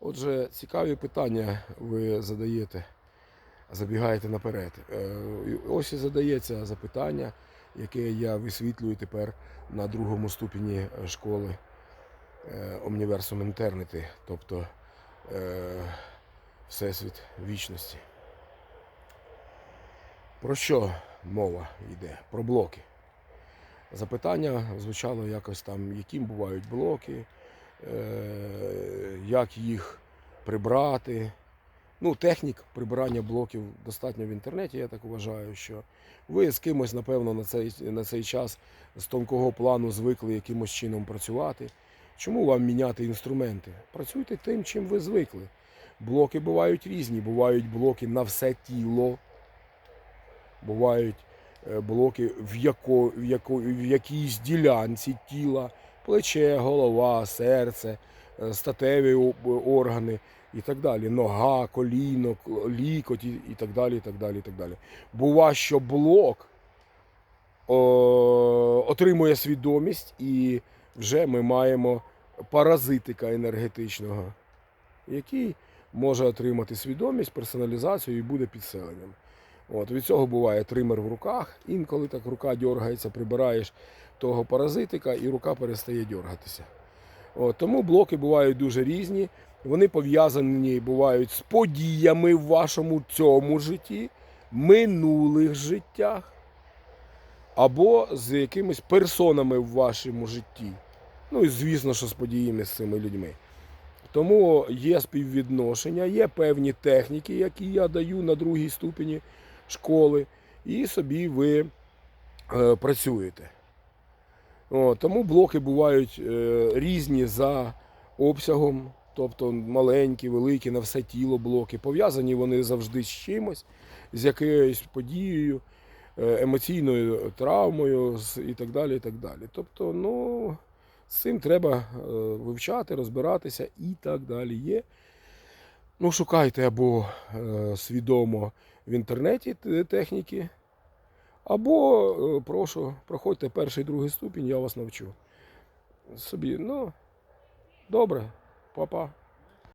Отже, цікаві питання ви задаєте, забігаєте наперед. Е, Ось і задається запитання, яке я висвітлюю тепер на другому ступені школи е, Omniversum Eternity, тобто е, Всесвіт вічності. Про що мова йде? Про блоки. Запитання звучало якось там, яким бувають блоки, як їх прибрати. Ну, технік прибирання блоків достатньо в інтернеті, я так вважаю, що ви з кимось, напевно, на цей, на цей час з тонкого плану звикли якимось чином працювати. Чому вам міняти інструменти? Працюйте тим, чим ви звикли. Блоки бувають різні. Бувають блоки на все тіло, бувають е, блоки в, яко, в, яко, в якійсь ділянці тіла, плече, голова, серце, е, статеві органи і так далі. Нога, коліно, лікоть і так далі. і так далі, і так далі. Бува, що блок о, отримує свідомість, і вже ми маємо паразитика енергетичного, який може отримати свідомість, персоналізацію і буде підселенням. От, від цього буває тример в руках. Інколи так рука дергається, прибираєш того паразитика, і рука перестає дергатися. От, тому блоки бувають дуже різні. Вони пов'язані бувають з подіями в вашому цьому житті, минулих життях, або з якимись персонами в вашому житті. Ну і звісно, що з подіями з цими людьми. Тому є співвідношення, є певні техніки, які я даю на другій ступені школи, і собі ви е, працюєте. О, тому блоки бувають е, різні за обсягом, тобто маленькі, великі, на все тіло блоки. Пов'язані вони завжди з чимось, з якоюсь подією, е, емоційною травмою і так далі. І так далі. Тобто, ну, з цим треба вивчати, розбиратися і так далі. Є. Ну, шукайте або е, свідомо в інтернеті техніки, або е, прошу, проходьте перший другий ступінь, я вас навчу. Собі, ну, добре, па-па.